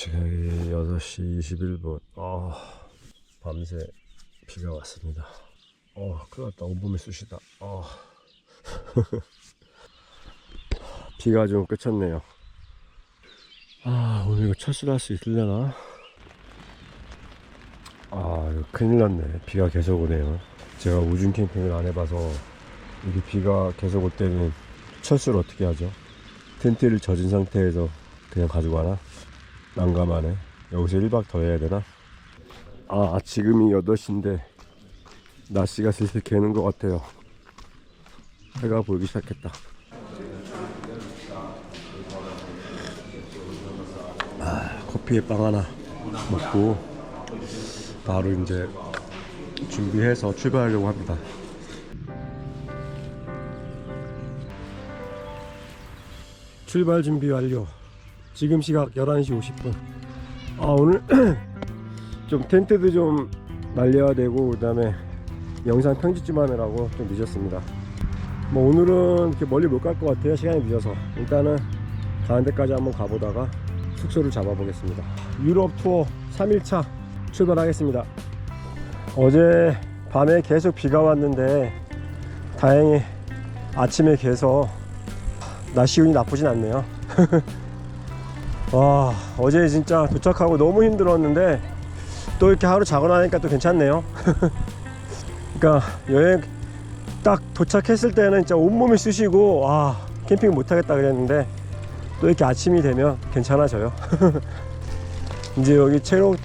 시각이 8시 21분. 아, 밤새 비가 왔습니다. 어, 큰일 났다. 온몸이 쑤시다. 어. 비가 좀 그쳤네요. 아, 오늘 이거 철수할 수 있으려나? 아, 이거 큰일 났네. 비가 계속 오네요. 제가 우중 캠핑을 안 해봐서 이게 비가 계속 올 때는 철수를 어떻게 하죠? 텐트를 젖은 상태에서 그냥 가지고 가나? 난감하네. 여기서 1박 더 해야 되나? 아, 지금이 8시인데 날씨가 슬슬 개는 것 같아요. 해가 보이기 시작했다. 아, 커피에 빵 하나 먹고 바로 이제 준비해서 출발하려고 합니다. 출발 준비 완료. 지금 시각 11시 50분. 아, 오늘 좀 텐트도 좀 날려야 되고, 그 다음에 영상 편집 좀 하느라고 좀 늦었습니다. 뭐 오늘은 이렇게 멀리 못 갈 것 같아요. 시간이 늦어서. 일단은 가는 데까지 한번 가보다가 숙소를 잡아보겠습니다. 유럽 투어 3일차 출발하겠습니다. 어제 밤에 계속 비가 왔는데 다행히 아침에 개서 날씨 운이 나쁘진 않네요. 와 어제 진짜 도착하고 너무 힘들었는데 또 이렇게 하루 자고 나니까 또 괜찮네요. 그러니까 여행 딱 도착했을 때는 진짜 온몸이 쑤시고 와 캠핑 못하겠다 그랬는데 또 이렇게 아침이 되면 괜찮아져요. 이제 여기 체로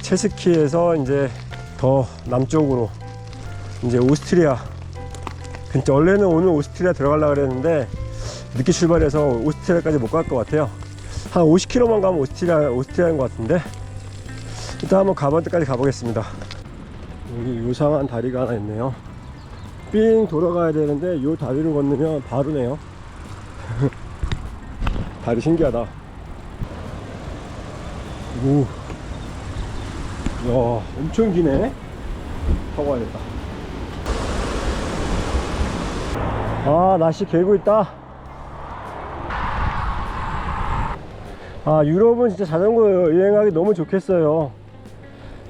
체스키에서 이제 더 남쪽으로 이제 오스트리아 근데 원래는 오늘 오스트리아 들어가려고 그랬는데 늦게 출발해서 오스트리아까지 못 갈 것 같아요 한 50km만 가면 오스트리아, 오스트리아인 것 같은데 일단 한번 가볼 때까지 가보겠습니다 여기 요상한 다리가 하나 있네요 삥 돌아가야 되는데 이 다리를 건너면 바로네요 다리 신기하다 오 야, 엄청 기네. 타고 가야겠다. 아, 날씨 개고 있다. 아, 유럽은 진짜 자전거 여행하기 너무 좋겠어요.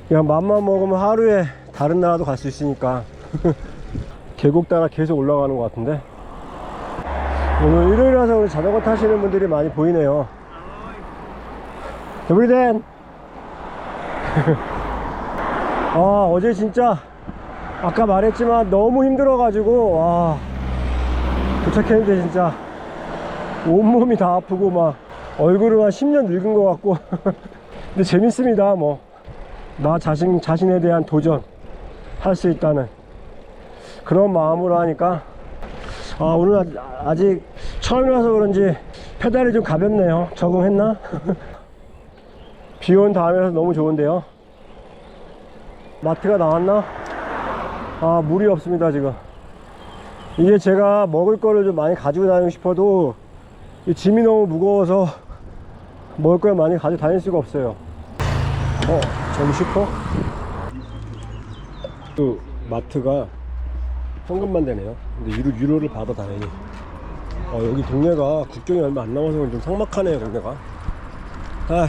그냥 맘만 먹으면 하루에 다른 나라도 갈 수 있으니까. 계곡 따라 계속 올라가는 것 같은데. 오늘 일요일이라서 우리 자전거 타시는 분들이 많이 보이네요. 에브리덴! 아 어제 진짜 아까 말했지만 너무 힘들어 가지고 와 도착했는데 진짜 온몸이 다 아프고 막 얼굴은 한 10년 늙은 것 같고. 근데 재밌습니다 뭐. 나 자신, 자신에 대한 도전 할 수 있다는 그런 마음으로 하니까. 아 오늘 아직- 아직 처음이라서 그런지 페달이 좀 가볍네요. 적응했나? 비 온 다음에서 너무 좋은데요. 마트가 나왔나? 아 물이 없습니다 지금. 이게 제가 먹을 거를 좀 많이 가지고 다니고 싶어도 이 짐이 너무 무거워서 먹을 걸 많이 가지고 다닐 수가 없어요. 어 저기 슈퍼? 또 마트가 현금만 되네요. 근데 유로, 유로를 받아 다행히 어, 여기 동네가 국경이 얼마 안 남아서 좀 삭막하네요 동네가. 아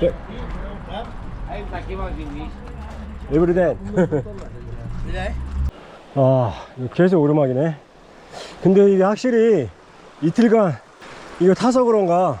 네. 에브리덴 아 계속 오르막이네. 근데 이게 확실히 이틀간 이거 타서 그런가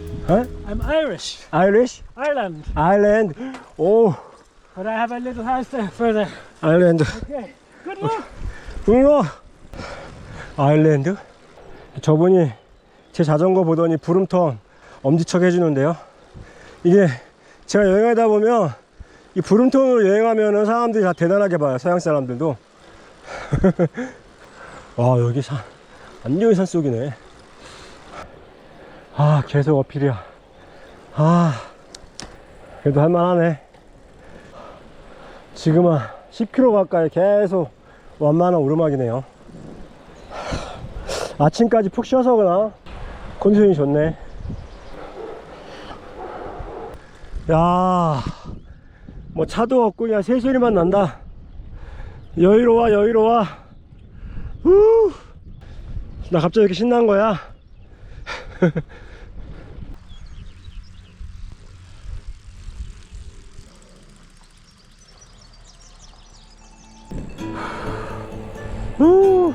어? I'm Irish, 아일리시? Ireland, 아일랜드 오 but I have a little house there further. 아일랜드 Okay, good luck. 우와 아일랜드 저분이 제 자전거 보더니 부름턴 엄지척 해주는데요. 이게 제가 여행하다 보면 이 부름턴으로 여행하면은 사람들이 다 대단하게 봐요 서양 사람들도. 와 여기 산 완전히 산 속이네 아 계속 어필이야 아, 그래도 할만하네. 지금은 10km 가까이 계속 완만한 오르막이네요. 아침까지 푹 쉬어서 그나 컨디션이 좋네. 야, 뭐 차도 없고 그냥 새소리만 난다. 여유로워, 여유로워. 후, 나 갑자기 이렇게 신난 거야. 후,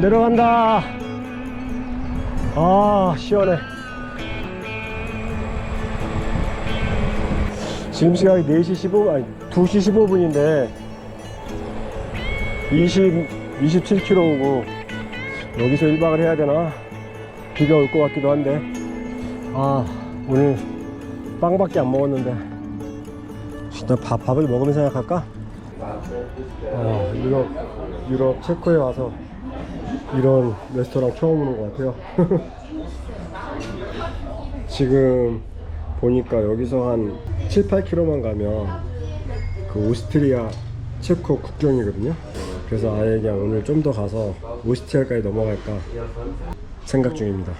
내려간다. 아, 시원해. 지금 시각이 4시 15분, 아니, 2시 15분인데, 20, 27km 오고, 여기서 1박을 해야 되나? 비가 올 것 같기도 한데, 아, 오늘 빵밖에 안 먹었는데, 일단 밥, 밥을 먹으면서 생각할까? 아, 유럽, 유럽 체코에 와서 이런 레스토랑 처음 오는 것 같아요. 지금 보니까 여기서 한 7, 8km만 가면 그 오스트리아 체코 국경이거든요. 그래서 아예 그냥 오늘 좀 더 가서 오스트리아까지 넘어갈까 생각 중입니다.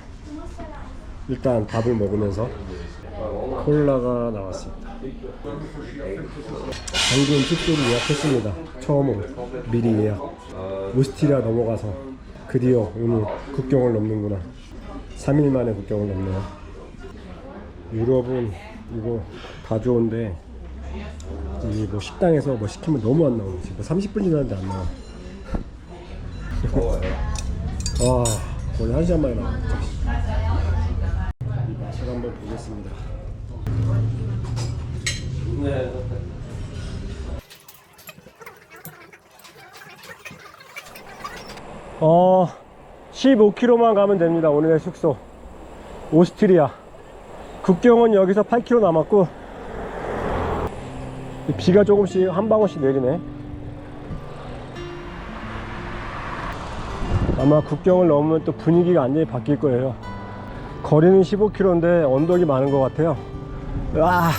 일단 밥을 먹으면서 콜라가 나왔습니다. 방금 숙소를 예약했습니다. 처음으로 미리 예약. 오스트리아 넘어가서 드디어 오늘 국경을 넘는구나. 3일 만에 국경을 넘네요. 유럽은 이거 다 좋은데 이뭐 식당에서 뭐 시키면 너무 안 나오고 지금 30분 지났는데 안 나와. 와 거의 한 시간 만에 나와. 이 맛을 한번 보겠습니다. 어 15km만 가면 됩니다 오늘의 숙소 오스트리아 국경은 여기서 8km 남았고 비가 조금씩 한 방울씩 내리네. 아마 국경을 넘으면 또 분위기가 완전히 바뀔 거예요. 거리는 15km인데 언덕이 많은 것 같아요. 와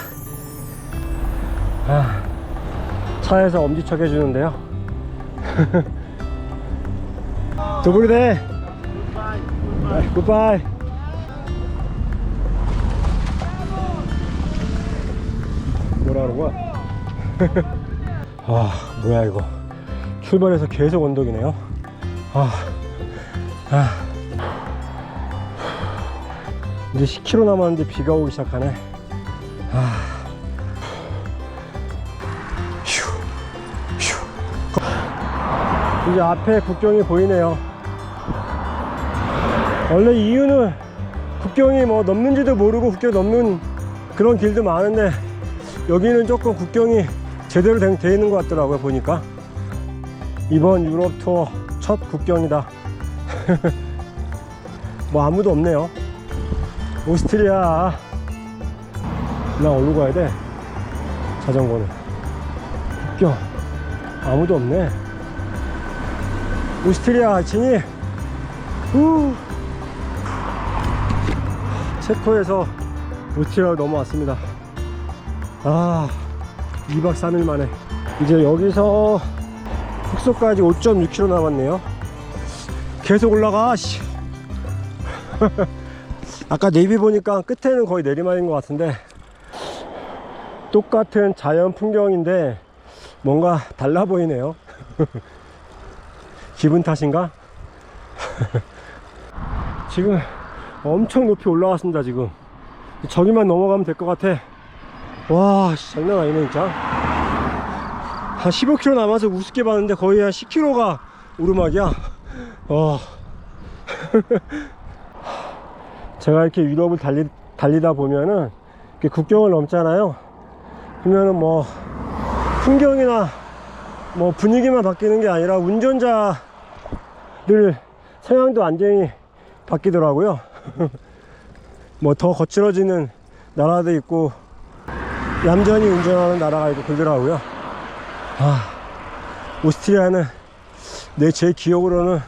아, 차에서 엄지척 해주는데요. 도브리데 굿바이. 뭐라 그런 거야? 아 뭐야 이거. 출발해서 계속 언덕이네요. 아, 아. 이제 10km 남았는데 비가 오기 시작하네. 아. 이제 앞에 국경이 보이네요. 원래 이유는 국경이 뭐 넘는지도 모르고 국경 넘는 그런 길도 많은데 여기는 조금 국경이 제대로 된- 돼 있는 것 같더라고요 보니까. 이번 유럽 투어 첫 국경이다. 뭐 아무도 없네요. 오스트리아. 나 어디로 가야 돼. 자전거는. 국경. 아무도 없네. 오스트리아 진이 후 체코에서 오스트리아로 넘어왔습니다. 아 2박 3일 만에. 이제 여기서 숙소까지 5.6km 남았네요. 계속 올라가 씨. 아까 네비 보니까 끝에는 거의 내리막인 것 같은데 똑같은 자연 풍경인데 뭔가 달라 보이네요. 기분 탓인가? 지금 엄청 높이 올라왔습니다 지금. 저기만 넘어가면 될 것 같아 와 씨, 장난 아니네 진짜. 한 15km 남아서 우습게 봤는데 거의 한 10km가 오르막이야. 어. 제가 이렇게 유럽을 달리, 달리다 보면은 국경을 넘잖아요. 그러면은 뭐 풍경이나 뭐 분위기만 바뀌는 게 아니라 운전자들 성향도 완전히 바뀌더라고요. 뭐 더 거칠어지는 나라도 있고 얌전히 운전하는 나라가 있고 그러더라고요. 아 오스트리아는 내 제 기억으로는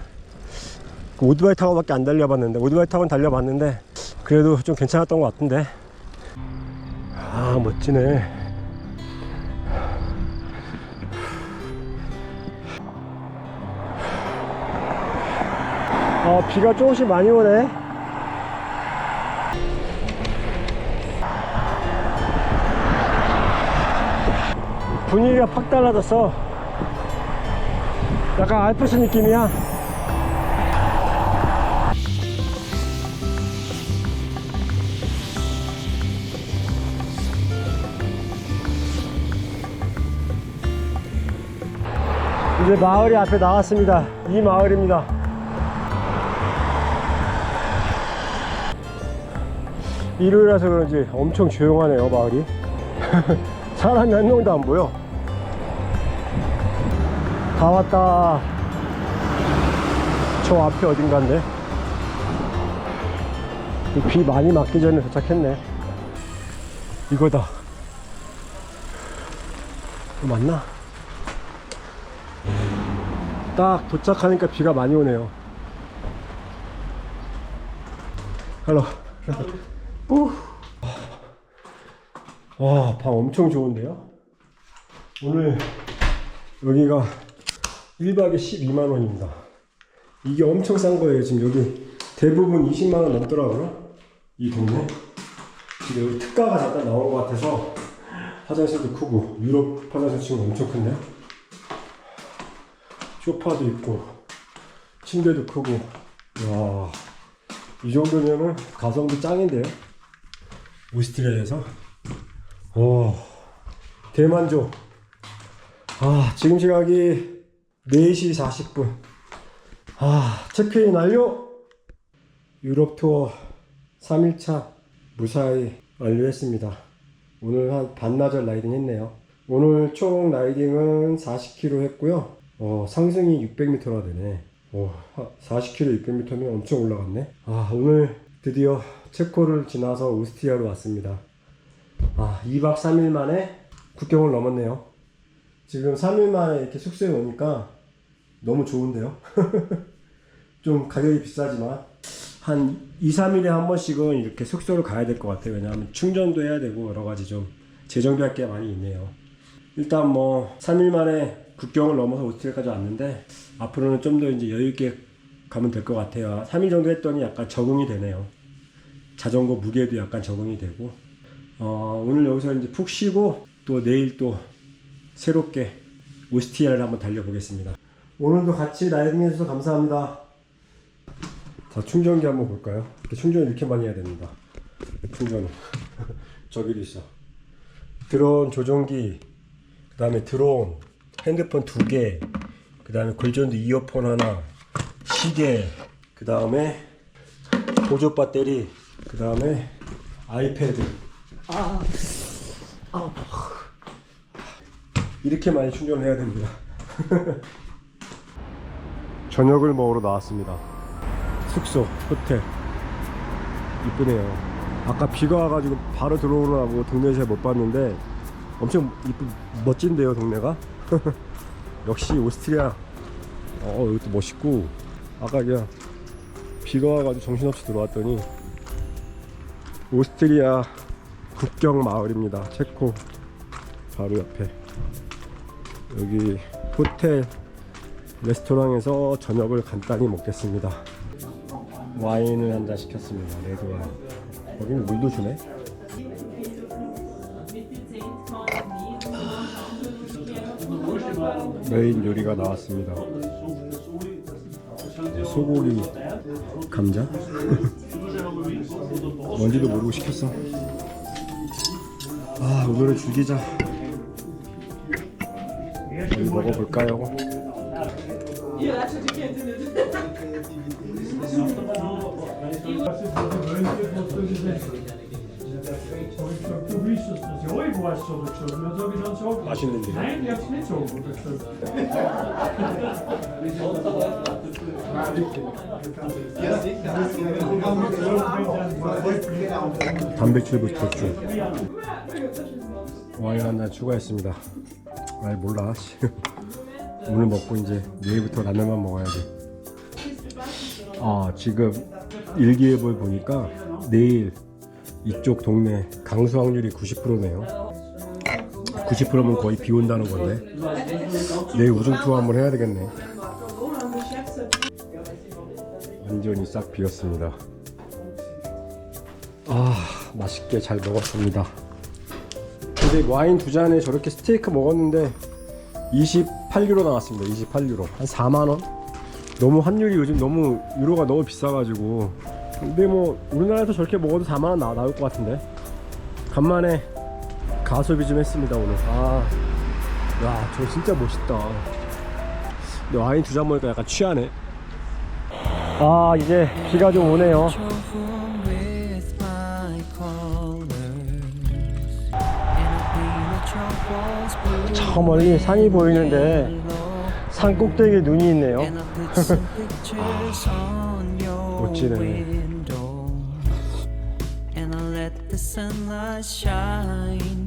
그 오토바이 타고 밖에 안 달려봤는데 오토바이 타고는 달려봤는데 그래도 좀 괜찮았던 것 같은데. 아 멋지네. 아 비가 조금씩 많이 오네 분위기가 팍 달라졌어 약간 알프스 느낌이야 이제 마을이 앞에 나왔습니다. 이 마을입니다. 일요일이라서 그런지 엄청 조용하네요, 마을이. 사람이 한 명도 안 보여. 다 왔다. 저 앞에 어딘가인데. 비 많이 맞기 전에 도착했네. 이거다. 이거 맞나? 딱 도착하니까 비가 많이 오네요. 헬로. 우. 와, 방 엄청 좋은데요? 오늘 여기가 1박에 12만 원입니다. 이게 엄청 싼 거예요. 지금 여기 대부분 20만 원 넘더라고요. 이 동네. 지금 여기 특가가 잠깐 나온 것 같아서 화장실도 크고 유럽 화장실 지금 엄청 큰데요? 소파도 있고 침대도 크고 와, 이 정도면은 가성비 짱인데요 오스트리아에서 오 대만족 아 지금 시각이 4시 40분 아 체크인 완료 유럽 투어 3일차 무사히 완료했습니다 오늘 한 반나절 라이딩 했네요 오늘 총 라이딩은 40km 했고요 어, 상승이 600m나 되네. 어, 40km, 600m면 엄청 올라갔네. 아, 오늘 드디어 체코를 지나서 오스트리아로 왔습니다. 아, 2박 3일 만에 국경을 넘었네요. 지금 3일 만에 이렇게 숙소에 오니까 너무 좋은데요? 좀 가격이 비싸지만 한 2, 3일에 한 번씩은 이렇게 숙소를 가야 될 것 같아요. 왜냐하면 충전도 해야 되고 여러 가지 좀 재정비할 게 많이 있네요. 일단 뭐 3일 만에 국경을 넘어서 오스트리아까지 왔는데 앞으로는 좀 더 이제 여유 있게 가면 될 것 같아요. 3일 정도 했더니 약간 적응이 되네요. 자전거 무게도 약간 적응이 되고 어, 오늘 여기서 이제 푹 쉬고 또 내일 또 새롭게 오스트리아를 한번 달려보겠습니다. 오늘도 같이 라이딩 해주셔서 감사합니다. 자 충전기 한번 볼까요? 충전을 이렇게 많이 해야 됩니다. 충전은 저기도 있어. 드론 조종기 그 다음에 드론 핸드폰 두 개, 그 다음에 골전도 이어폰 하나, 시계, 그 다음에 보조 배터리, 그 다음에 아이패드. 아, 아, 이렇게 많이 충전을 해야 됩니다. 저녁을 먹으러 나왔습니다. 숙소, 호텔. 이쁘네요. 아까 비가 와가지고 바로 들어오느라고 동네에서 못 봤는데 엄청 이쁘 멋진데요 동네가 역시 오스트리아 어 이것도 멋있고 아까 그냥 비가 와가지고 정신없이 들어왔더니 오스트리아 국경 마을입니다. 체코 바로 옆에. 여기 호텔 레스토랑에서 저녁을 간단히 먹겠습니다. 와인을 한 잔 시켰습니다. 레드 와인. 여기는 물도 주네. 메인 요리가 나왔습니다. 소고기 감자? 뭔지도 모르고 시켰어. 아 오늘은 죽이자. 여기 먹어볼까요? 맛있는데. Nej, det är absolut så. 단백질부터 쭉. 와인 한잔 추가했습니다. 아이 몰라. 씨. 오늘 먹고 이제 내일부터 라면만 먹어야지. 아 지금 일기예보에 보니까 내일 이쪽 동네 강수 확률이 90%네요. 90%면 거의 비 온다는 건데 내일 우중 투어 한번 해야 되겠네. 완전히 싹 비었습니다. 아 맛있게 잘 먹었습니다. 근데 와인 두 잔에 저렇게 스테이크 먹었는데 28유로 나왔습니다. 28유로 한 4만 원? 너무 환율이 요즘 너무 유로가 너무 비싸가지고 근데 뭐 우리나라에서 저렇게 먹어도 4만 원 나, 나올 것 같은데? 간만에 가소비 좀 했습니다 오늘. 아야저 진짜 멋있다. 근데 와인 두 잔 먹으니까 약간 취하네. 아 이제 비가 좀 오네요. 저 멀리 산이 보이는데. 산 꼭대기에 눈이 있네요. 멋지네. The sunlight shine.